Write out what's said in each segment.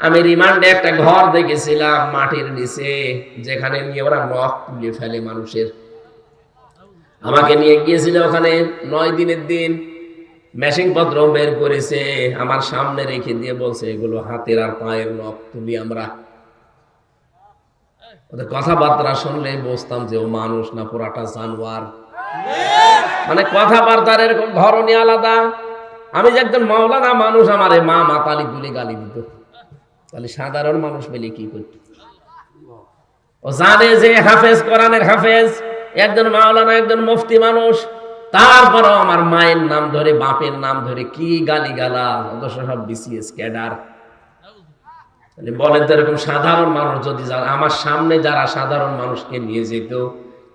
আমি রিমান্ডে একটা ঘর দেখেছিলাম মাটির নিচে, যেখানে নিয়ে ওরা নখ তুলে ফেলে মানুষের। আমাকে নিয়ে গিয়েছিল ওখানে নয় দিনের দিন। মেশিং পত্র বের করেছে, আমার সামনে রেখে দিয়ে বলছে, এগুলো হাতের আর পায়ের নখ তুলি আমরা। ওদের কথাবার্তা শুনলে বুঝতাম যে ও মানুষ না, পুরাটা জানোয়ার। মানে কথাবার্তার এরকম ধরনই আলাদা। আমি যে একজন মাওলানা মানুষ, আমার মা মাতালি তুলে গালি দিত। তাহলে সাধারণ মানুষ পেলে কি করত? ও জানে যে হাফেজ, কোরআনের হাফেজ, একজন মাওলানা, একজন মুফতি মানুষ, তারপরও আমার মায়ের নাম ধরে, বাপের নাম ধরে কি গালি গালা অথচ সব বিসিএস ক্যাডার। বলেন তো এরকম সাধারণ মানুষ যদি আমার সামনে যারা সাধারণ মানুষকে নিয়ে যেত,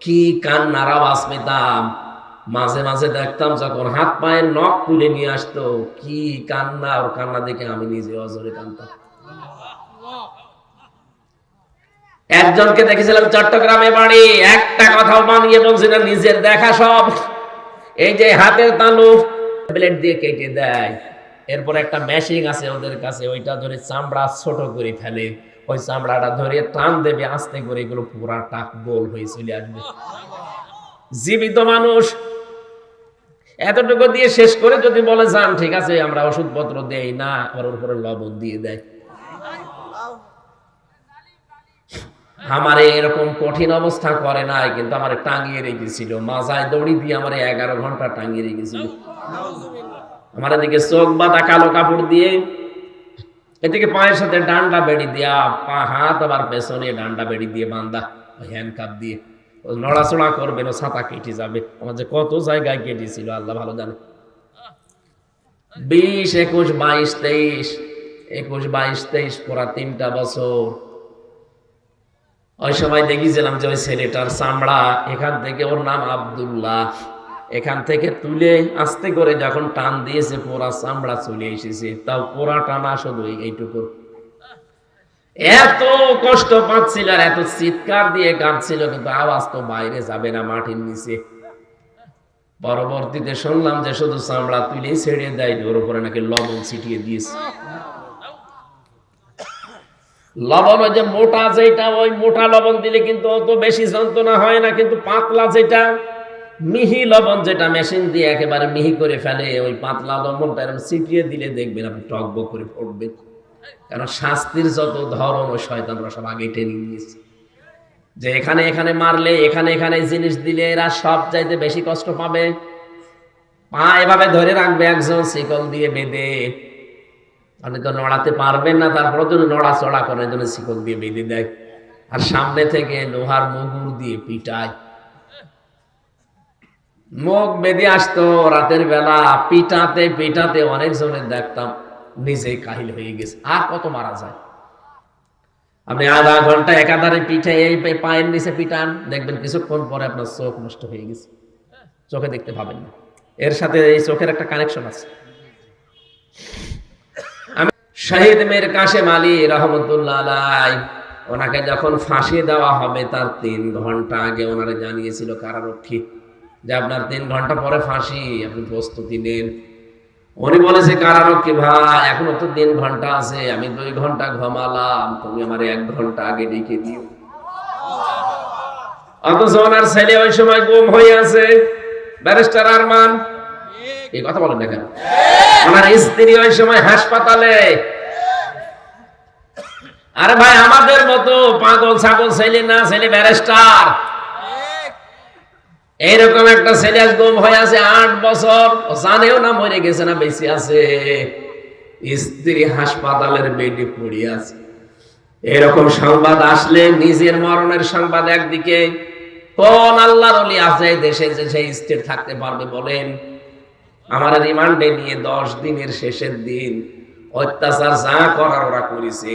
কি কান্নার আওয়াজ পেতাম? মাঝে মাঝে দেখতাম যখন হাত পায়ের নখ তুলে নিয়ে আসতো, কি কান্না, ওর কান্না দেখে আমি নিজে অজরে কান্দতাম একজনকে দেখেছিলাম চট্টগ্রামে বাড়ি, একটা কথাও বানিয়ে বলছি না, নিজের দেখা সব। এই যে হাতের তালু ব্লেড দিয়ে কেটে দেয়। এরপর একটা মেশিন আছে ওদের কাছে, ওইটা ধরে চামড়া ছোট করে ফেলে। ওই চামড়াটা ধরে টান দেবে, আস্তে করে এগুলো পুরাটা গোল হয়ে চলে আসবে। জীবিত মানুষ। এতটুকু দিয়ে শেষ করে যদি বলে, যান, ঠিক আছে, আমরা ওষুধপত্র দেই না ওর উপরে লবণ দিয়ে দেয়। আমারে এরকম কঠিন অবস্থা করে নাই, কিন্তু আমার টাঙিয়ে রেখেছিল। মাজায় দড়ি দিয়ে আমার এগারো ঘণ্টা টাঙিয়ে রেখেছিল। আমার এদিকে চোখ বাঁধা কালো কাপড় দিয়ে, এদিকে পায়ের সাথে ডান্ডা বেড়ি দেয়া, পা, হাত আবার পেছনে ডান্ডা বেড়ি দিয়ে বান্ধা হ্যান্ড কাপ দিয়ে। নড়াচড়া করবে না ছাতা কেটে যাবে। আমার যে কত জায়গায় কেটেছিল, আল্লাহ ভালো জানে। বিশ, একুশ, বাইশ, তেইশ, একুশ, বাইশ, তেইশ, পুরা তিনটা বছর ওই সময় দেখেছিলাম যে ওই ছেলেটার চামড়া এখান থেকে ওর নাম আব্দুল্লাহ। এখান থেকে তুলে আস্তে করে যখন টান দিয়েছে, পোড়া চামড়া চলে এসেছে। তাও পোড়া টানা শুধু এই- এইটুকু। এত কষ্ট পাচ্ছিল আর এত চিৎকার দিয়ে কাঁদছিল, কিন্তু আওয়াজ তো বাইরে যাবে না মাটির নিচে। পরবর্তীতে শুনলাম যে শুধু চামড়া তুলেই ছেড়ে দেয়, ওর উপরে নাকি লবণ ছিটিয়ে দিয়েছে। লবণ যে মোটা যেটা ওই মোটা লবণ দিলে কিন্তু অত বেশি যন্ত্রণা হয় না, কিন্তু পাতলা যেটা মিহি লবণ যেটা মেশিন দিয়ে একেবারে মিহি করে ফেলে, ওই পাতলা লবণটা এরকম ছিটিয়ে দিলে দেখবেন আপনি টকবক করে পড়বে। কারণ শাস্তির যত ধরন, ওই শয়তানরা সব আগে টেনে নিয়েছে। যে এখানে এখানে মারলে, এখানে এখানে জিনিস দিলে এরা সব চাইতে বেশি কষ্ট পাবে। পা এভাবে ধরে রাখবে, একজন শিকল দিয়ে বেঁধে আপনি তো নড়াতে পারবেন না তারপরে যদি নড়াচড়া করে জন্য শিকল দিয়ে বেঁধে দেয়। আর সামনে থেকে লোহার মুগুর দিয়ে পিটায়। মুখ বেঁধে আসতো রাতের বেলা, পিটাতে পিটাতে অনেক জনের দেখতাম নিজেই কাহিল হয়ে গেছে, আর কত মারা যায়। আপনি আধা ঘণ্টা একাধারে পিঠে এই পায়ের নিচে পিটান, দেখবেন কিছুক্ষণ পরে আপনার চোখ নষ্ট হয়ে গেছে। চোখে দেখতে পাবেন না। এর সাথে এই চোখের একটা কানেকশন আছে। শহীদ মের কাশেম আলী রহমতুল্লাহ আলাই ওনাকে যখন ফাঁসি দেওয়া হবে, তার তিন ঘণ্টা আগে ওনারা জানিয়েছিল কারারক্ষী। যে আপনার তিন ঘণ্টা পরে ফাঁসি, আপনি প্রস্তুতি নেন। উনি বলেছে, কারারক্ষী ভাই, এখনও তো তিন ঘণ্টা আছে, আমি দুই ঘণ্টা ঘুমালাম, তুমি আমার এক ঘণ্টা আগে ডেকে দিও। অথচ ওনার ছেলে ওই সময় গুম হয়ে আছে, ব্যারিস্টার আরমান। এই কথা বলেন না কেন? ওনার স্ত্রী ওই সময় হাসপাতালে। আরে ভাই, আমাদের মতো পাগল, ছাগল, ছেলে, না ছেলে, ব্যারিস্টার। এইরকম একটা ছেলে আজ গুম হয়ে আছে আট বছর। জানেও না মরে গেছে না বেশি আছে। স্ত্রী হাসপাতালের বেডে পড়ে আছে। এরকম সংবাদ আসলে নিজের মরণের সংবাদ একদিকে। কোন আল্লাহর অলি আছে দেশে যে সেই স্থির থাকতে পারবে বলেন? আমার রিমান্ডে নিয়ে দশ দিনের শেষের দিন অত্যাচার যা করার ওরা করেছে,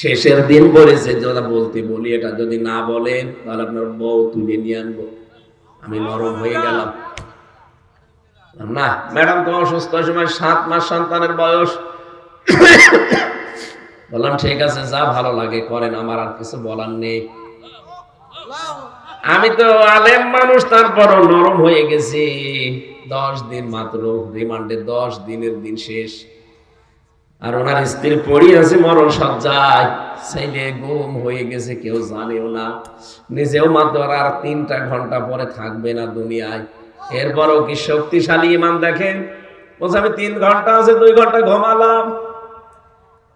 শেষের দিন বলেছে, যেটা বলতে বলি, এটা যদি না বলেন, তাহলে আপনার বউ তুলে নিয়ে আনব। আমি নরম হয়ে গেলাম। না? ম্যাডাম তো অসুস্থ সময় সাত মাস সন্তানের বয়স। বললাম, ঠিক আছে, যা ভালো লাগে করেন, আমার আর কিছু বলার নেই। আমি তো আলেম মানুষ, তারপরও নরম হয়ে গেছি। দশ দিন মাত্র, রিমান্ডে দশ দিনের দিন শেষ। আর ওনার স্ত্রী পড়ি আছে মরণ সজ্জায় ছেলে গুম হয়ে গেছে, কেউ জানেও না। নিজেও মাত্র আর তিনটা ঘণ্টা পরে থাকবে না দুনিয়ায়। এরপরও কি শক্তিশালী ইমান দেখেন? বলছে আমি তিন ঘণ্টা আছে, দুই ঘণ্টা ঘুমালাম।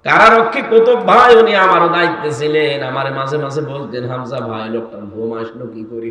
কারারক্ষী কুতুব ভাই, উনি আমারও দায়িত্বে ছিলেন। আমার মাঝে মাঝে বলতেন, হামজা ভাই লোকটা ঘুম আসলো কি করি?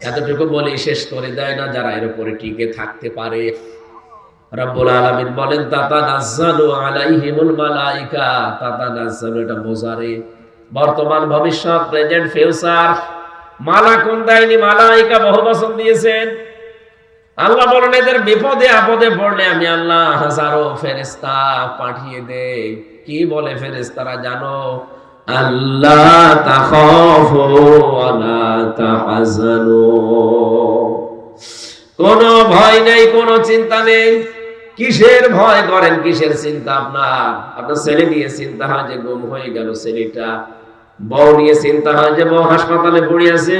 এতটুকু বলে, শেষ করে দেয় না যারা এর উপরে টিকে থাকতে পারে। রব্বুল বলেন তাতা আলাইহিমুল মালাইকা। তাতা এটা বোঝারে। বর্তমান ভবিষ্যৎ, প্রেজেন্ট, ফিউচার, মালা কোন দেয়নি, মালাইকা বহু বচন দিয়েছেন। আল্লাহ বলেন, এদের বিপদে, আপদে পড়লে আমি আল্লাহ হাজারো ফেরেস্তা পাঠিয়ে দেই। কি বলে ফেরেস্তারা জানো? আল্লাহ তাখাফু ওয়ালা তাহজানু। কোনো ভয় নেই, কোনো চিন্তা নেই। কিসের ভয় করেন? কিসের চিন্তা আপনার? আপনার ছেলে নিয়ে চিন্তা হয় যে গুম হয়ে গেল ছেলেটা। বউ নিয়ে চিন্তা হয় যে বউ হাসপাতালে পড়ে আছে।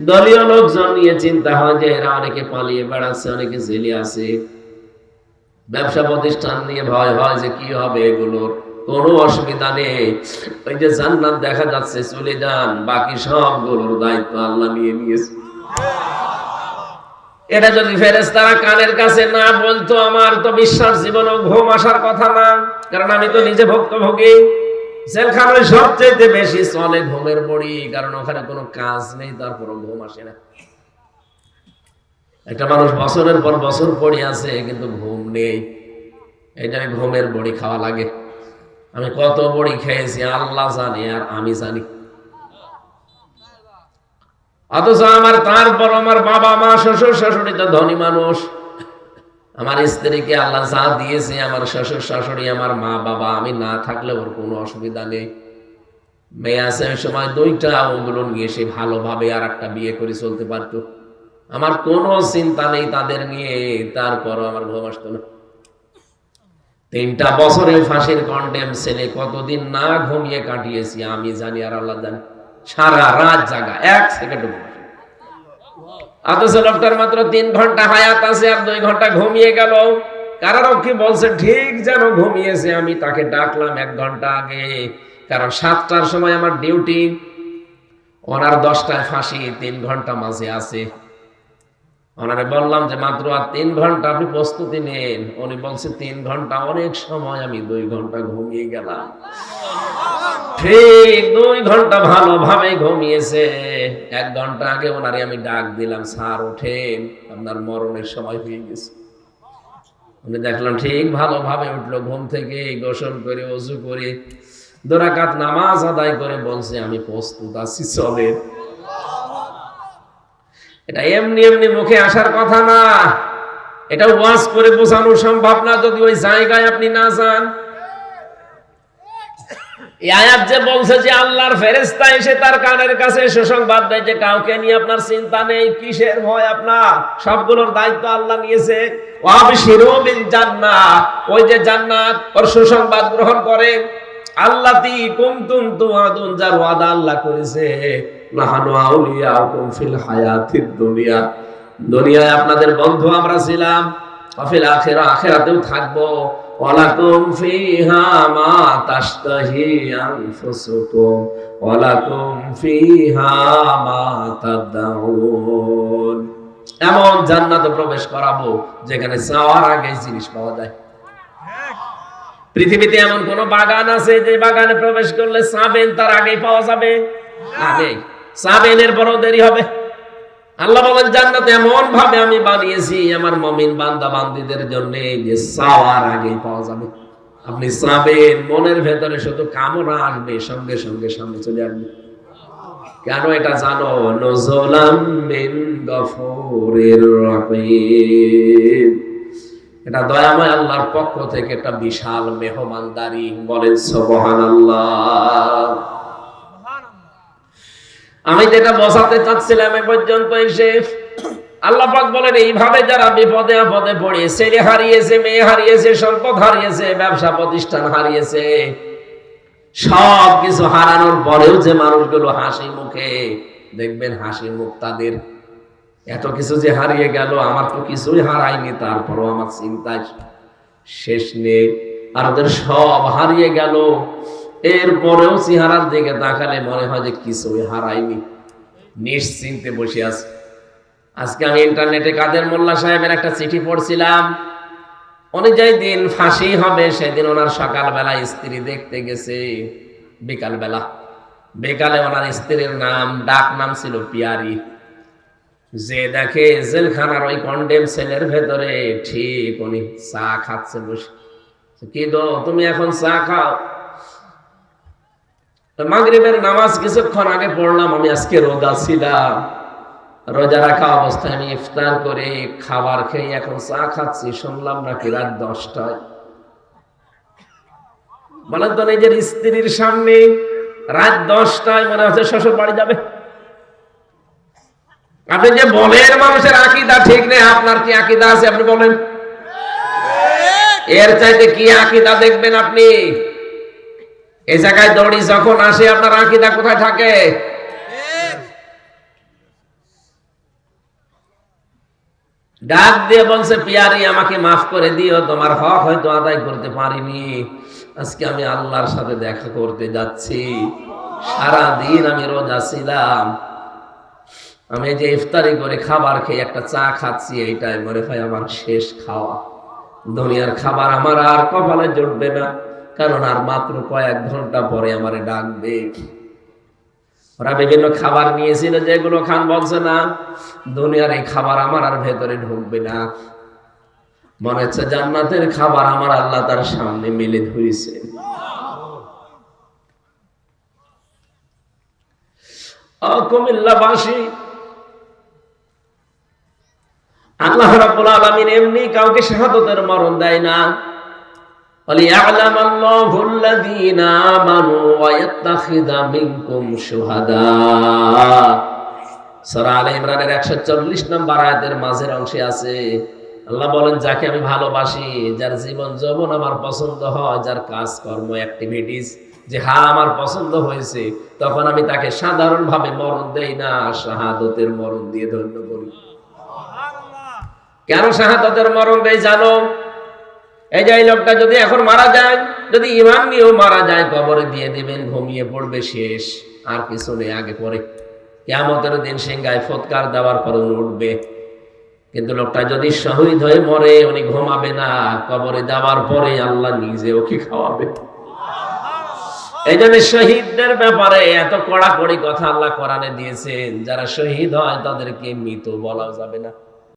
দলীয় লোকজন নিয়ে চিন্তা হয় যে এরা অনেকে পালিয়ে বেড়াচ্ছে, অনেকে জেলে আছে। ব্যবসা প্রতিষ্ঠান নিয়ে ভয় হয় যে কি হবে এগুলোর। কোনো অসুবিধা নেই। ওই যে জান্নাত দেখা যাচ্ছে, চলে যান। বাকি সবগুলোর দায়িত্ব আল্লাহ নিয়ে নিয়েছে। এটা যদি ফেরেস্তারা কানের কাছে না বলতো, আমার তো বিশ্বাস জীবনও ঘুম আসার কথা না। কারণ আমি তো নিজে ভুক্তভোগী। জেলখানায় সবচেয়ে বেশি চলে ঘুমের বড়ি, কারণ ওখানে কোনো কাজ নেই, তারপরও ঘুম আসে না। একটা মানুষ বছরের পর বছর পড়ে আছে, কিন্তু ঘুম নেই। এটা ঘুমের বড়ি খাওয়া লাগে। আমি কত বড়ি খেয়েছি, আল্লাহ জানে আর আমি জানি। অথচ আমার তারপর আমার বাবা, মা, শ্বশুর শাশুড়ি তো ধনী মানুষ। আমার স্ত্রীকে আল্লাহ যা দিয়েছে, আমার শ্বশুর শাশুড়ি, আমার মা, বাবা, আমি না থাকলে ওর কোনো অসুবিধা নেই। মেয়ে আছে, ওই সময় দুইটা ওগুলো নিয়ে সে ভালোভাবে আর একটা বিয়ে করে চলতে পারতো। আমার কোনো চিন্তা নেই তাদের নিয়ে, তারপরও আমার ঘুম আসতো না। তিনটা বছরে ফাঁসির কন্ডেম ছেলে কতদিন না ঘুমিয়ে কাটিয়েছি, আমি জানি, আর আল্লাহ জানি। সারা রাত জাগা, এক সেকেন্ড অথচ লোকটার মাত্র তিন ঘণ্টা হায়াত আছে আর দুই ঘণ্টা ঘুমিয়ে গেল। কারারক্ষী বলছে, ঠিক যেন ঘুমিয়েছে, আমি তাকে ডাকলাম এক ঘণ্টা আগে। কারণ সাতটার সময় আমার ডিউটি ওনার দশটায় ফাঁসি, তিন ঘণ্টা মাঝে আছে। ওনারে বললাম যে, মাত্র আর তিন ঘণ্টা আপনি প্রস্তুতি নেন। উনি বলছে, তিন ঘণ্টা অনেক সময়, আমি দুই ঘণ্টা ঘুমিয়ে গেলাম। ঠিক দুই ঘণ্টা ভালোভাবে ঘুমিয়েছে। এক ঘণ্টা আগে ওনারে আমি ডাক দিলাম, স্যার, ওঠেন, আপনার মরণের সময় হয়ে গেছে। উনি দেখলাম ঠিক ভালোভাবে উঠল, ঘুম থেকে গোসল করে অজু করে, দোরাকাত নামাজ আদায় করে বলছে, আমি প্রস্তুত আছি চলে এটা এমনি এমনি মুখে আসার কথা না। এটা ওয়াজ করে বোঝানো সম্ভব না যদি ওই জায়গায় আপনি না যান। আয়াত যে বলছে যে আল্লাহর ফেরেস্তা এসে তার কানের কাছে সুসংবাদ দেয় যে কাউকে নিয়ে আপনার চিন্তা নেই, কিসের ভয় আপনার? সবগুলোর দায়িত্ব আল্লাহ নিয়েছে। ওই যে জান্নাত, ওর সুসংবাদ গ্রহণ করেন। আল্লাতি কুনতুম তুআদুন যার ওয়াদা আল্লাহ করেছে। দুনিয়া। আপনাদের বন্ধু আমরা ছিলাম আখেরা আখেরাতেও থাকব। এমন জান্নাতে প্রবেশ করাবো, যেখানে চাওয়ার আগে জিনিস পাওয়া যায়। পৃথিবীতে এমন কোন বাগান আছে যে বাগানে প্রবেশ করলে চাবেন তার আগেই পাওয়া যাবে? না চাবেন এরপরও দেরি হবে। আল্লাহ বলেন, জান্নাত এমন ভাবে আমি বানিয়েছি আমার মমিন বান্দা বান্দিদের জন্য যে আগেই পাওয়া যাবে। আপনি মনের ভেতরে শুধু কামনা আসবে, সঙ্গে সঙ্গে সামনে চলে আসবে। কেন এটা জানো? নজলাম মিন গফুরির রহিম। এটা দয়াময় আল্লাহর পক্ষ থেকে একটা বিশাল মেহমানদারি বলেন, সুবহানাল্লাহ। আমি যেটা বসাতে চাচ্ছিলাম এ পর্যন্ত এসে আল্লাহ পাক বলেন, এইভাবে যারা বিপদে আপদে পড়ে, ছেলে হারিয়েছে, মেয়ে হারিয়েছে সম্পদ হারিয়েছে, ব্যবসা প্রতিষ্ঠান হারিয়েছে সব কিছু হারানোর পরেও যে মানুষগুলো হাসি মুখে, দেখবেন হাসি মুখ তাদের। এত কিছু যে হারিয়ে গেল, আমার তো কিছুই হারায়নি, তারপরও আমার চিন্তায় শেষ নেই। আর ওদের সব হারিয়ে গেল। এরপরেও চেহারার দিকে তাকালে মনে হয় যে কিছুই হারায়নি নিশ্চিন্তে বসে আছে। আজকে আমি ইন্টারনেটে কাদের মোল্লা সাহেবের একটা চিঠি পড়ছিলাম। উনি যেই দিন ফাঁসি হবে, সেদিন ওনার সকালবেলা স্ত্রী দেখতে গেছে বিকালবেলা। বিকালে ওনার স্ত্রীর নাম, ডাক নাম ছিল পিয়ারি। যে দেখে জেলখানার ওই কন্ডেম সেলের ভেতরে ঠিক উনি চা খাচ্ছে বসে। কি গো, তুমি এখন চা খাও? মাগরিবের নামাজ কিছুক্ষণ আগে পড়লাম, আমি আজকে রোজা ছিলাম। রোজা রাখা অবস্থায় আমি ইফতার করে খাবার খেয়ে এখন চা খাচ্ছি, শুনলাম নাকি রাত দশটায়। বলেন তো নিজের স্ত্রীর সামনে রাত দশটায় মনে হচ্ছে শ্বশুর বাড়ি যাবে। আপনি যে বলেন মানুষের আকিদা ঠিক নেই, আপনার কি আকিদা আছে আপনি বলেন। এর চাইতে কি আকিদা দেখবেন আপনি? এই জায়গায় দড়ি যখন আসে, আপনার আকিদা কোথায় থাকে? ডাক দিয়ে বলছে, পিয়ারি, আমাকে মাফ করে দিও, তোমার হক হয়তো আদায় করতে পারিনি। আজকে আমি আল্লাহর সাথে দেখা করতে যাচ্ছি। সারা দিন আমি রোজা ছিলাম। আমি যে ইফতারি করে খাবার খেয়ে একটা চা খাচ্ছি, এইটাই মনে হয় আমার শেষ খাওয়া। দুনিয়ার খাবার আমার আর কপালে জুটবে না। কারণ আর মাত্র কয়েক ঘণ্টা পরে আমারে ডাকবে ওরা বিভিন্ন খাবার নিয়েছিল, যেগুলো খান বলছে না, দুনিয়ার এই খাবার আমার আর ভেতরে ঢুকবে না। মনে হচ্ছে জান্নাতের খাবার আমার আল্লাহ তার সামনে মেলে ধরেছে। কুমিল্লাবাসী, আল্লাহ রাব্বুল আলামিন এমনি কাউকে শাহাদাতের মরণ দেয় না। وليعلم الله الذين آمنوا ويتخذ منكم شهداء সূরা আলে ইমরানের 140 নম্বর আয়াতের মাঝের অংশে আছে আল্লাহ বলেন যাকে আমি ভালোবাসি যার জীবন যৌবন আমার পছন্দ হয় যার কাজকর্ম অ্যাক্টিভিটিস যে হ্যাঁ আমার পছন্দ হয়েছে তখন আমি তাকে সাধারণভাবে মরণ দেই না শাহাদতের মরণ দিয়ে ধন্য করি কেন শাহাদতের মরণ দেয় জানো এই যে এই লোকটা যদি এখন মারা যায়, যদি ইমান নিয়েও মারা যায়, কবরে দিয়ে দিবেন, ঘুমিয়ে পড়বে শেষ, আর কিছু নেই আগে পরে। কেমতের দিন সিংহায় ফৎকার দেওয়ার পর উনি উঠবে। কিন্তু লোকটা যদি শহীদ হয়ে মরে, উনি ঘুমাবে না, কবরে যাওয়ার পরে আল্লাহ নিজে ওকে খাওয়াবে। এই জন্য শহীদদের ব্যাপারে এত কড়াকড়ি কথা আল্লাহ কোরআনে দিয়েছেন, যারা শহীদ হয় তাদেরকে মৃত বলা যাবে না।